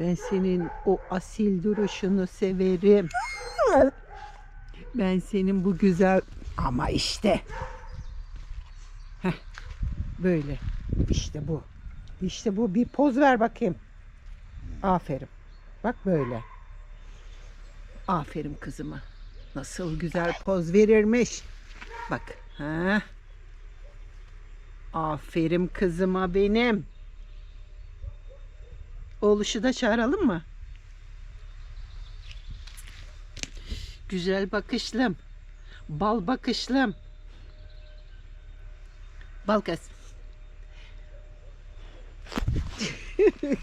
Ben senin o asil duruşunu severim. Ben senin bu güzel ama işte. Heh, böyle. İşte bu. İşte bu. Bir poz ver bakayım. Aferin. Bak böyle. Aferin kızıma. Nasıl güzel poz verirmiş. Bak. Ha. Aferin kızıma benim. Oğluşu da çağıralım mı? Güzel bakışlım. Bal bakışlım. Bal kız.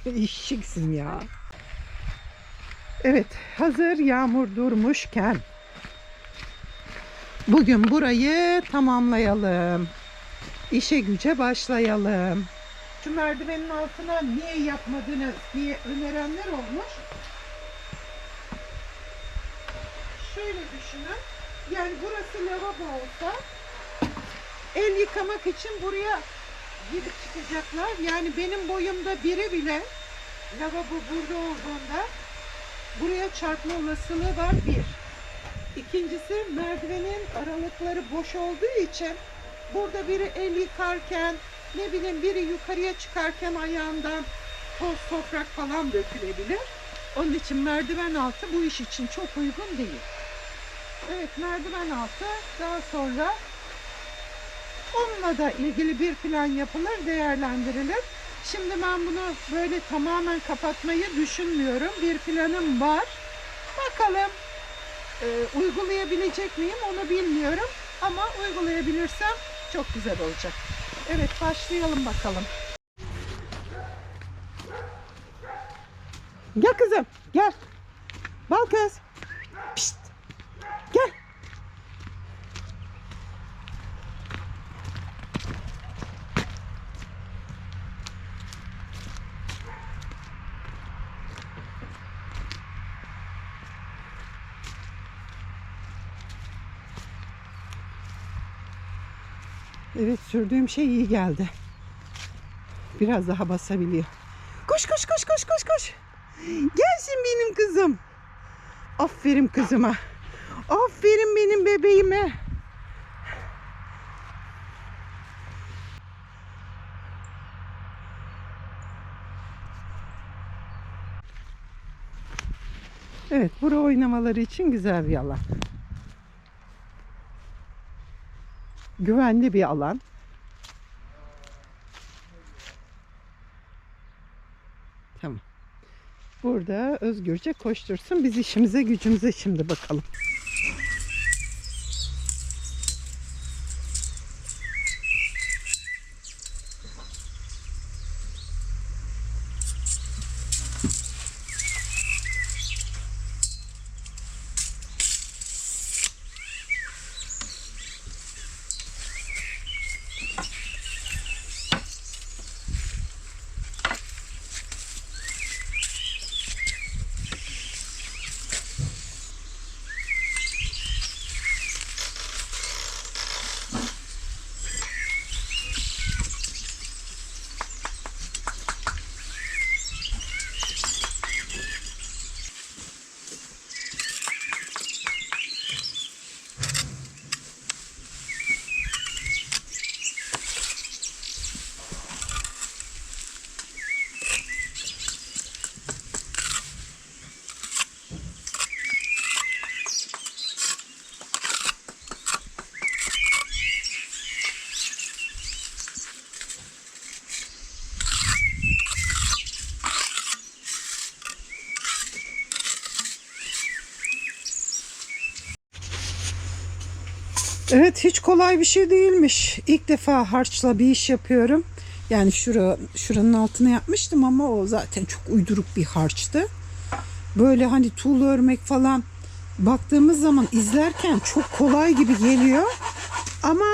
İşiksin ya. Evet, hazır yağmur durmuşken bugün burayı tamamlayalım. İşe güce başlayalım. Şu merdivenin altına niye yapmadınız diye önerenler olmuş. Şöyle düşünün. Yani burası lavabo olsa el yıkamak için buraya gidip çıkacaklar. Yani benim boyumda biri bile lavabo burada olduğunda buraya çarpma olasılığı var bir. İkincisi merdivenin aralıkları boş olduğu için burada biri el yıkarken ne bileyim biri yukarıya çıkarken ayağından toz toprak falan dökülebilir. Onun için merdiven altı bu iş için çok uygun değil. Evet merdiven altı daha sonra onunla da ilgili bir plan yapılır, değerlendirilir. Şimdi ben bunu böyle tamamen kapatmayı düşünmüyorum. Bir planım var. Bakalım e, uygulayabilecek miyim onu bilmiyorum. Ama uygulayabilirsem çok güzel olacak. Evet başlayalım bakalım. Gel kızım gel. Bal kız. Evet sürdüğüm şey iyi geldi. Biraz daha basabiliyor. Koş koş koş koş koş koş. Gelsin benim kızım. Aferin kızıma. Aferin benim bebeğime. Evet, bura oynamaları için güzel bir alan. Güvenli bir alan. Tamam. Burada özgürce koştursun. Biz işimize gücümüze şimdi bakalım. Evet hiç kolay bir şey değilmiş. İlk defa harçla bir iş yapıyorum. Yani şura, şuranın altına yapmıştım ama o zaten çok uyduruk bir harçtı. Böyle hani tuğla örmek falan baktığımız zaman izlerken çok kolay gibi geliyor. Ama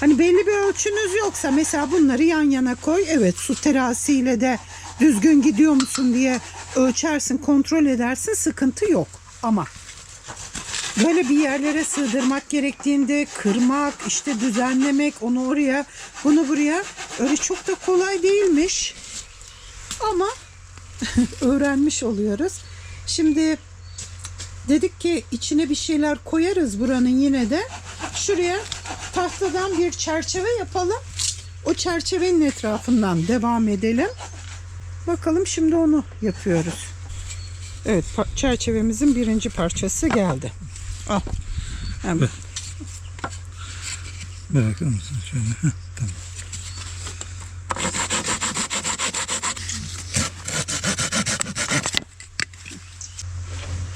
hani belli bir ölçünüz yoksa mesela bunları yan yana koy. Evet su terasiyle de düzgün gidiyor musun diye ölçersin, kontrol edersin. Sıkıntı yok. Ama böyle bir yerlere sığdırmak gerektiğinde kırmak, işte düzenlemek, onu oraya, bunu buraya öyle çok da kolay değilmiş. Ama öğrenmiş oluyoruz. Şimdi dedik ki içine bir şeyler koyarız buranın yine de. Şuraya tahtadan bir çerçeve yapalım. O çerçevenin etrafından devam edelim. Bakalım şimdi onu yapıyoruz. Evet çerçevemizin birinci parçası geldi. Al. Hemen. Bırakır mısın şöyle? Heh, tamam.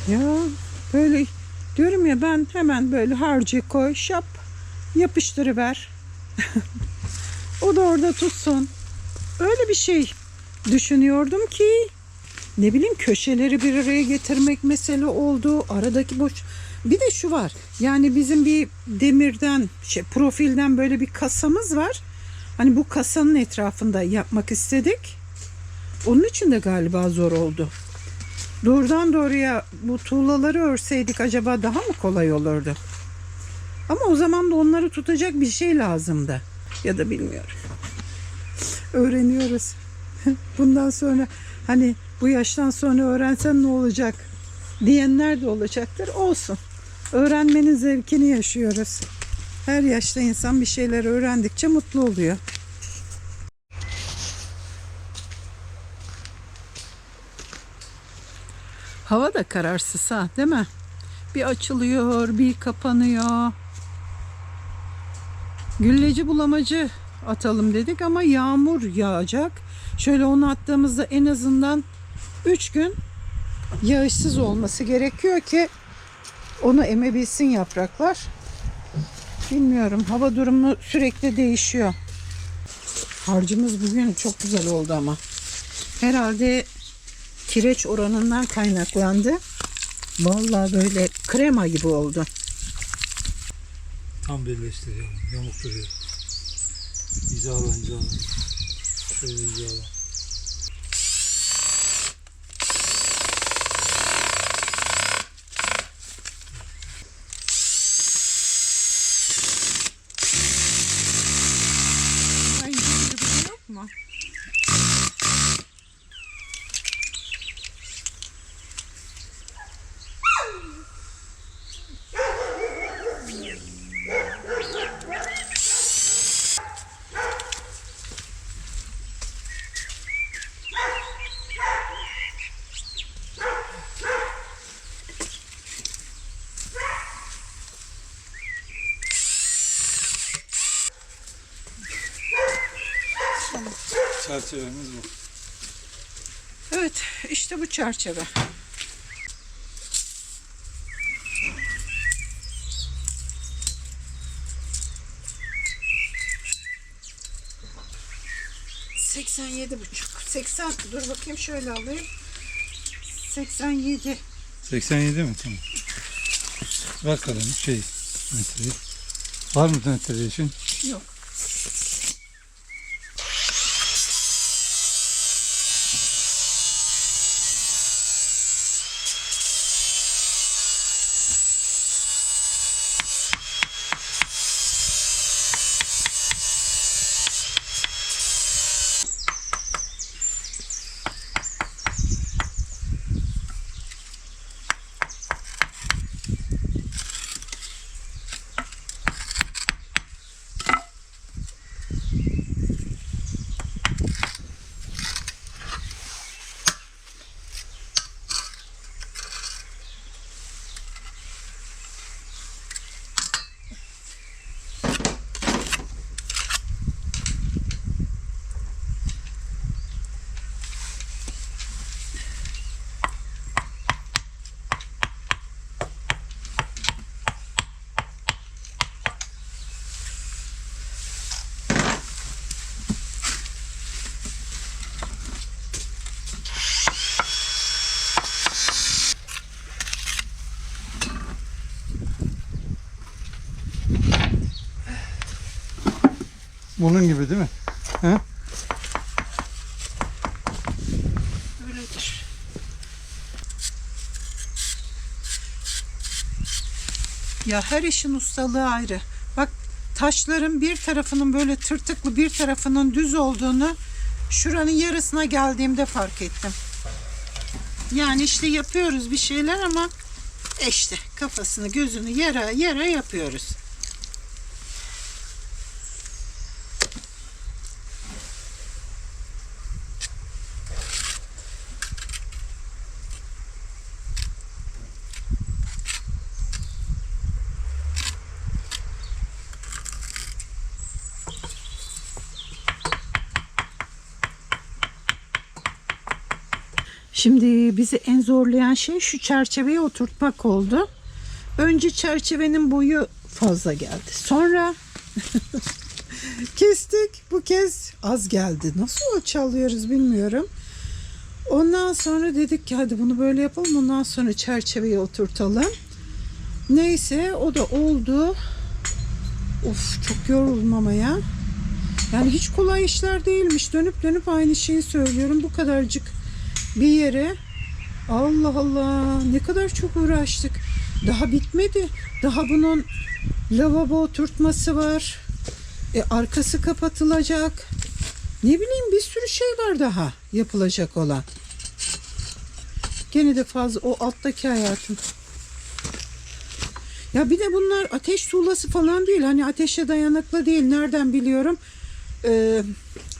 Ya böyle diyorum ya ben hemen böyle harcı koy şap yapıştırıver. o da orada tutsun. Öyle bir şey düşünüyordum ki ne bileyim köşeleri bir araya getirmek mesele oldu. Aradaki boş bir de şu var. Yani bizim bir demirden şey profilden böyle bir kasamız var. Hani bu kasanın etrafında yapmak istedik. Onun için de galiba zor oldu. Doğrudan doğruya bu tuğlaları örseydik acaba daha mı kolay olurdu? Ama o zaman da onları tutacak bir şey lazımdı. Ya da bilmiyorum. Öğreniyoruz. Bundan sonra hani bu yaştan sonra öğrensen ne olacak diyenler de olacaktır. Olsun. Öğrenmenin zevkini yaşıyoruz. Her yaşta insan bir şeyler öğrendikçe mutlu oluyor. Hava da kararsız ha değil mi? Bir açılıyor, bir kapanıyor. Gülleci bulamacı atalım dedik ama yağmur yağacak. Şöyle onu attığımızda en azından 3 gün yağışsız olması gerekiyor ki onu emebilsin yapraklar. Bilmiyorum hava durumu sürekli değişiyor. Harcımız bugün çok güzel oldu ama. Herhalde kireç oranından kaynaklandı. Vallahi böyle krema gibi oldu. Tam birleştiriyorum. Yamuk duruyor. Hizala hizala. Şöyle hizala. Ay, bir şey yok mu? Çerçevemiz bu. Evet işte bu çerçeve. Seksen yedi buçuk. Seksen dur bakayım şöyle alayım. Seksen yedi. 87 mi? Tamam. Ver kalemi şey metreyi. Var mı metre için? Yok. Bunun gibi değil mi? Öyledir. Ya her işin ustalığı ayrı. Bak taşların bir tarafının böyle tırtıklı bir tarafının düz olduğunu şuranın yarısına geldiğimde fark ettim. Yani işte yapıyoruz bir şeyler ama işte kafasını gözünü yara yara yapıyoruz. Şimdi bizi en zorlayan şey şu çerçeveyi oturtmak oldu. Önce çerçevenin boyu fazla geldi. Sonra kestik. Bu kez az geldi. Nasıl çalıyoruz bilmiyorum. Ondan sonra dedik ki hadi bunu böyle yapalım. Ondan sonra çerçeveyi oturtalım. Neyse o da oldu. Of çok yoruldum ama ya. Yani hiç kolay işler değilmiş. Dönüp dönüp aynı şeyi söylüyorum. Bu kadarcık bir yere Allah Allah ne kadar çok uğraştık. Daha bitmedi. Daha bunun lavabo oturtması var. E, arkası kapatılacak. Ne bileyim bir sürü şey var daha yapılacak olan. Gene de fazla o alttaki hayatım. Ya bir de bunlar ateş tuğlası falan değil. Hani ateşe dayanıklı değil. Nereden biliyorum? Ee,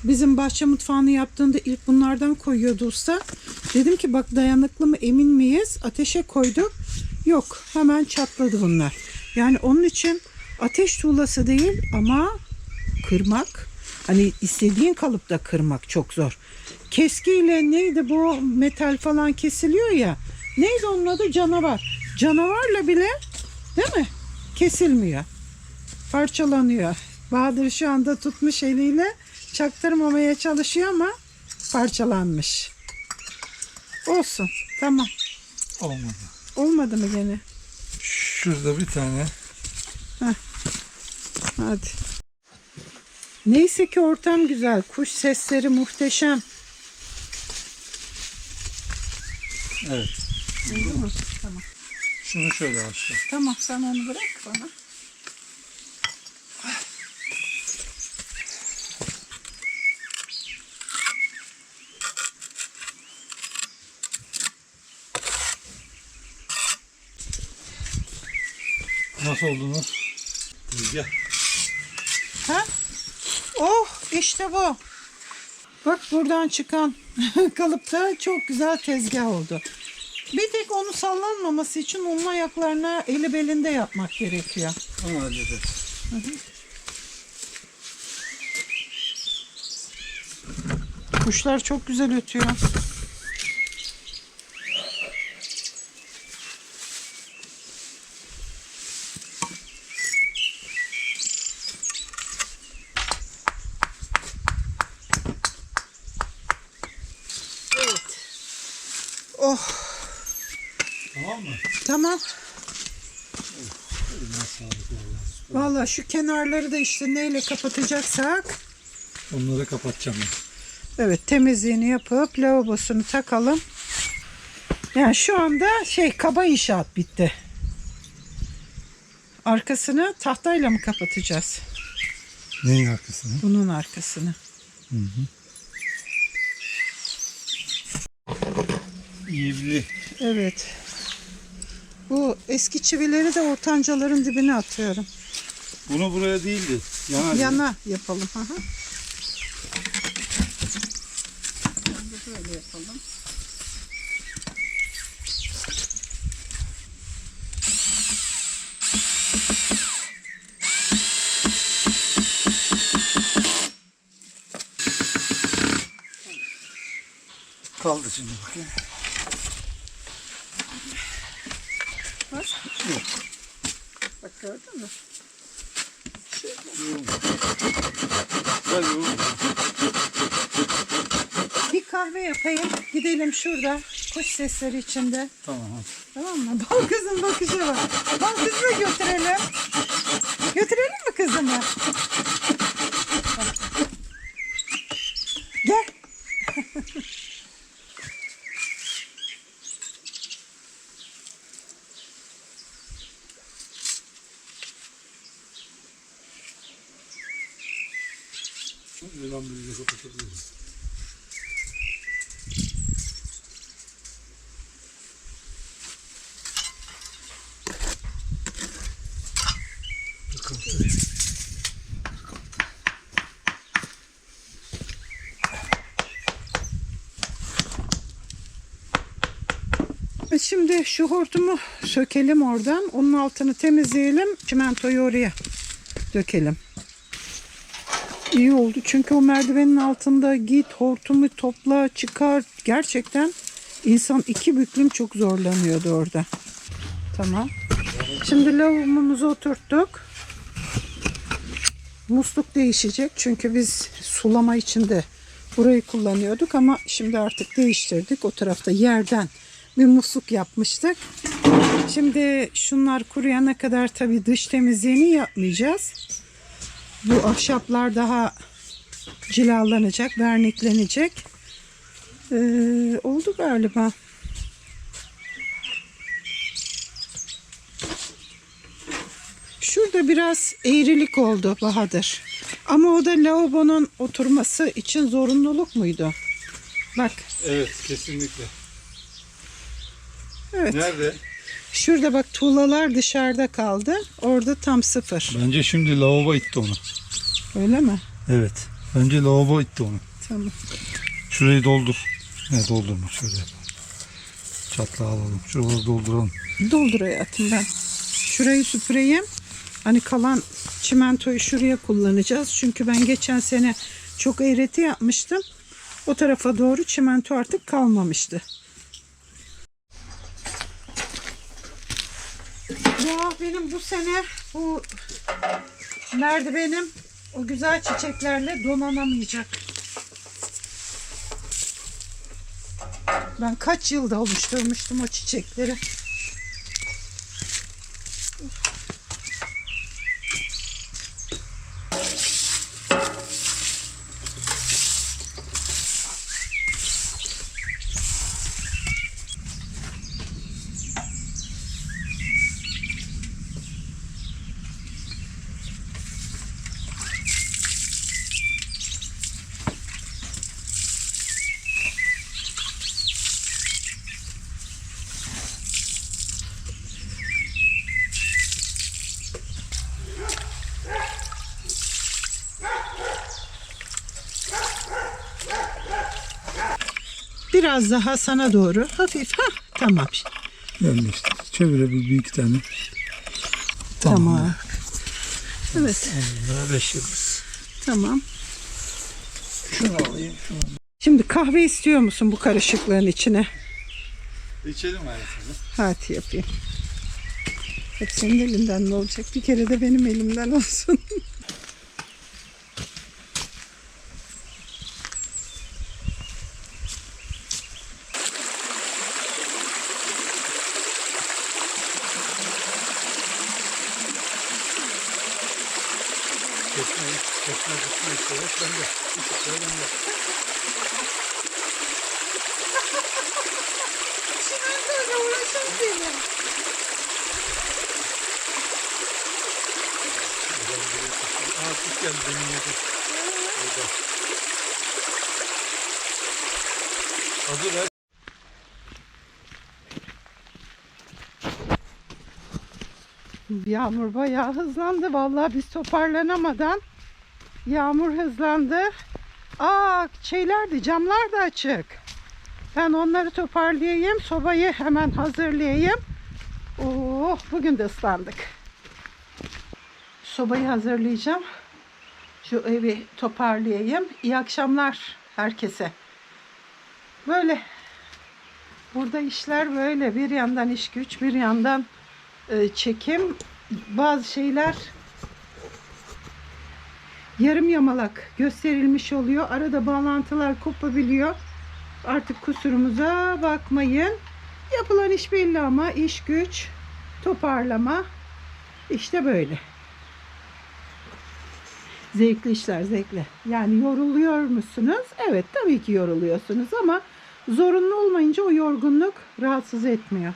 bizim bahçe mutfağını yaptığında ilk bunlardan koyuyordu usta. Dedim ki bak dayanıklı mı emin miyiz? Ateşe koyduk. Yok hemen çatladı bunlar. Yani onun için ateş tuğlası değil ama kırmak hani istediğin kalıpta kırmak çok zor. Keskiyle neydi bu metal falan kesiliyor ya. Neydi onun adı? Canavar. Canavarla bile değil mi? Kesilmiyor. Parçalanıyor. Bahadır şu anda tutmuş eliyle çaktırmamaya çalışıyor ama parçalanmış. Olsun. Tamam. Olmadı. Olmadı mı gene? Şurada bir tane Hadi. Neyse ki ortam güzel. Kuş sesleri muhteşem. evet. Oldu mu? Tamam. Şunu şöyle aşağı. Tamam sen onu bırak bana. Nasıl oldunuz? Gel. Ha? Oh işte bu. Bak buradan çıkan kalıpta çok güzel tezgah oldu. Bir tek onu sallanmaması için onun ayaklarına eli belinde yapmak gerekiyor. Onu hallederiz. Kuşlar çok güzel ötüyor. Tamam mı? tamam. Valla şu kenarları da işte neyle kapatacaksak Onları kapatacağım ben. Evet temizliğini yapıp lavabosunu takalım. Yani şu anda şey kaba inşaat bitti. Arkasını tahtayla mı kapatacağız? Neyin arkasını? Bunun arkasını. İyivli. Evet. Bu eski çivileri de ortancaların dibine atıyorum. Bunu buraya değildi. Yana. Yana yapalım. Hı. Böyle yapalım. Kaldı şimdi bakayım. Yok. Bak gördün mü? Bir kahve yapayım. Gidelim şurada. Kuş sesleri içinde. Tamam. Tamam mı? Bal kızın bakışa bak. Bal kızı da götürelim. Götürelim mi kızımı? Şimdi şu hortumu sökelim oradan. Onun altını temizleyelim. Çimentoyu oraya dökelim. İyi oldu çünkü o merdivenin altında git hortumu topla çıkar. Gerçekten insan iki büklüm çok zorlanıyordu orada. Tamam. Şimdi lavabumuzu oturttuk. Musluk değişecek çünkü biz sulama için de burayı kullanıyorduk ama şimdi artık değiştirdik. O tarafta yerden bir musluk yapmıştık. Şimdi şunlar kuruyana kadar tabii dış temizliğini yapmayacağız. Bu ahşaplar daha cilalanacak, verniklenecek. Ee, oldu galiba. Şurada biraz eğrilik oldu Bahadır. Ama o da lavabonun oturması için zorunluluk muydu? Bak, Evet kesinlikle. evet. Nerede? Şurada bak tuğlalar dışarıda kaldı. Orada tam sıfır. Bence şimdi lavabo itti onu. Öyle mi? Evet. Bence lavabo itti onu. Tamam. Şurayı doldur. Ne doldurma şöyle yapalım. Çatlağı alalım. Şuraları dolduralım. Doldur hayatım ben. Şurayı süpüreyim. Hani kalan çimentoyu şuraya kullanacağız. Çünkü ben geçen sene çok eğreti yapmıştım. O tarafa doğru çimento artık kalmamıştı. Ya benim bu sene bu merdivenim o güzel çiçeklerle donanamayacak. Ben kaç yılda oluşturmuştum o çiçekleri. Biraz daha sana doğru hafif. ha tamam. Yerleştir. Çevirebil bir iki tane. Tamam. Evet Bunlara beş yıldız. tamam. Şunu alayım. Şunu. Şimdi kahve istiyor musun bu karışıklığın içine? İçelim hayatım. Hadi yapayım. Hep senin elinden ne olacak? Bir kere de benim elimden olsun. Kesmeyi, kesme, kesme istedik. Ben de. Işıkları ben de. Çimentoyla uğraşan benim. Aa kuş. Burada. Hazır ver. Yağmur bayağı hızlandı. Vallahi biz toparlanamadan yağmur hızlandı. Aa şeyler de camlar da açık. Ben onları toparlayayım. Sobayı hemen hazırlayayım. Oh bugün de ıslandık. Sobayı hazırlayacağım. Şu evi toparlayayım. İyi akşamlar herkese. Böyle. Burada işler böyle. Bir yandan iş güç, bir yandan e, çekim. Bazı şeyler yarım yamalak gösterilmiş oluyor. Arada bağlantılar kopabiliyor. Artık kusurumuza bakmayın. Yapılan iş belli ama iş güç, toparlama işte böyle. Zevkli işler zevkli. Yani yoruluyor musunuz? Evet tabii ki yoruluyorsunuz ama zorunlu olmayınca o yorgunluk rahatsız etmiyor.